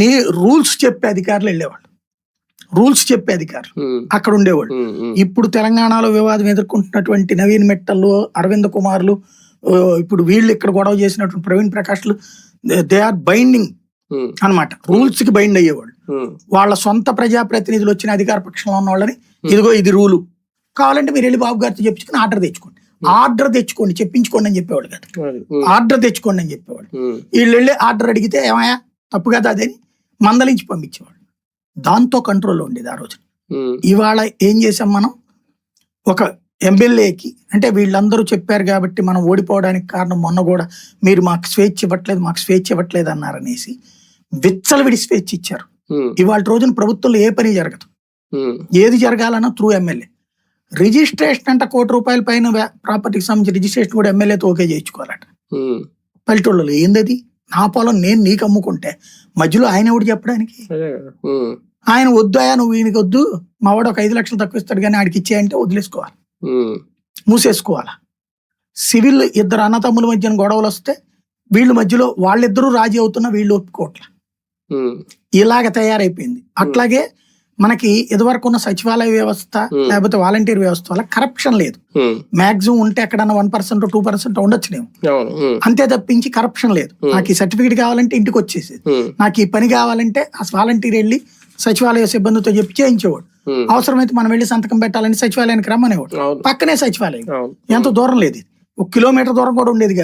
నీ రూల్స్ చెప్పే అధికారులు వెళ్ళేవాళ్ళు. రూల్స్ చెప్పే అధికారులు. అక్కడ ఉండేవాళ్ళు. ఇప్పుడు తెలంగాణలో వివాదం ఎదుర్కొంటున్నటువంటి నవీన్ మెట్టలు అరవింద్ కుమార్లు ఇప్పుడు వీళ్ళు ఇక్కడ గొడవ చేసినటువంటి ప్రవీణ్ ప్రకాష్లు దే ఆర్ బైండింగ్ అనమాట రూల్స్కి బైండ్ అయ్యేవాళ్ళు. వాళ్ళ సొంత ప్రజాప్రతినిధులు వచ్చిన అధికార పక్షంలో ఉన్న వాళ్ళని ఇదిగో ఇది రూలు. కావాలంటే మీరు వెళ్ళి బాబు గారితో చెప్పించుకుని ఆర్డర్ తెచ్చుకోండి. ఆర్డర్ తెచ్చుకోండి చెప్పించుకోండి అని చెప్పేవాళ్ళు కదా. ఆర్డర్ తెచ్చుకోండి అని చెప్పేవాళ్ళు. వీళ్ళు వెళ్ళి ఆర్డర్ అడిగితే ఏమయ్యా? తప్పు కదా అదని? మందలించి పంపించేవాళ్ళు. దాంతో కంట్రోల్లో ఉండేది ఆ రోజు ఉమ్, ఇవాళ ఏం చేసాం మనం? ఒక ఎమ్మెల్యేకి అంటే వీళ్ళందరూ చెప్పారు కాబట్టి మనం ఓడిపోవడానికి కారణం మొన్న కూడా మీరు మాకు స్వేచ్ఛ ఇవ్వట్లేదు మాకు స్వేచ్ఛ ఇవ్వట్లేదు అన్నారనేసి విచ్చలవిడి స్వేచ్ఛ ఇచ్చారు. ఇవాళ రోజున ప్రభుత్వంలో ఏ పని జరగదు. ఏది జరగాలన్నా త్రూ ఎమ్మెల్యే రిజిస్ట్రేషన్ అంటే కోటి రూపాయల పైన ప్రాపర్టీకి సంబంధించి రిజిస్ట్రేషన్ కూడా ఎమ్మెల్యేతో ఓకే చేయించుకోవాలట. పల్లెటూళ్ళలో ఏందది? నా పొలం నేను నీకు అమ్ముకుంటే మధ్యలో ఆయన ఎవడు చెప్పడానికి? అదే కదా, ఉమ్, ఆయన వద్దాయా నువ్వు ఈయనకి వద్దు. మా వాడు ఒక ఐదు లక్షలు తక్కువ ఇస్తాడు కానీ ఆడికి ఇచ్చేయంటే వదిలేసుకోవాలి. మూసేసుకోవాలా? సివిల్ ఇద్దరు అన్నతమ్ముల మధ్యన గొడవలు వస్తే వీళ్ళ మధ్యలో వాళ్ళిద్దరూ రాజీ అవుతున్నా వీళ్ళు ఒప్పుకోవట్ల ఇలాగ తయారైపోయింది. అట్లాగే మనకి ఇదివరకు ఉన్న సచివాలయ వ్యవస్థ Hmm. లేకపోతే వాలంటీర్ వ్యవస్థ వల్ల కరప్షన్ లేదు. మాక్సిమం ఉంటే ఎక్కడన్నా వన్ పర్సెంట్ టూ పర్సెంట్ ఉండొచ్చునేమో. అవును. ఉమ్, అంతే తప్పించి కరప్షన్ లేదు. Hmm. నాకు ఈ సర్టిఫికేట్ కావాలంటే ఇంటికి వచ్చేసేది. ఉమ్, నాకు ఈ పని కావాలంటే ఆ వాలంటీర్ వెళ్ళి సచివాలయ సిబ్బందితో చెప్పి చేయించేవాడు. అవసరమైతే మనం వెళ్ళి సంతకం పెట్టాలని సచివాలయానికి రమ్మనేవాడు. పక్కనే సచివాలయం. ఎంత దూరం లేదు. ఒక కిలోమీటర్ దూరం కూడా ఉండేది కాదు.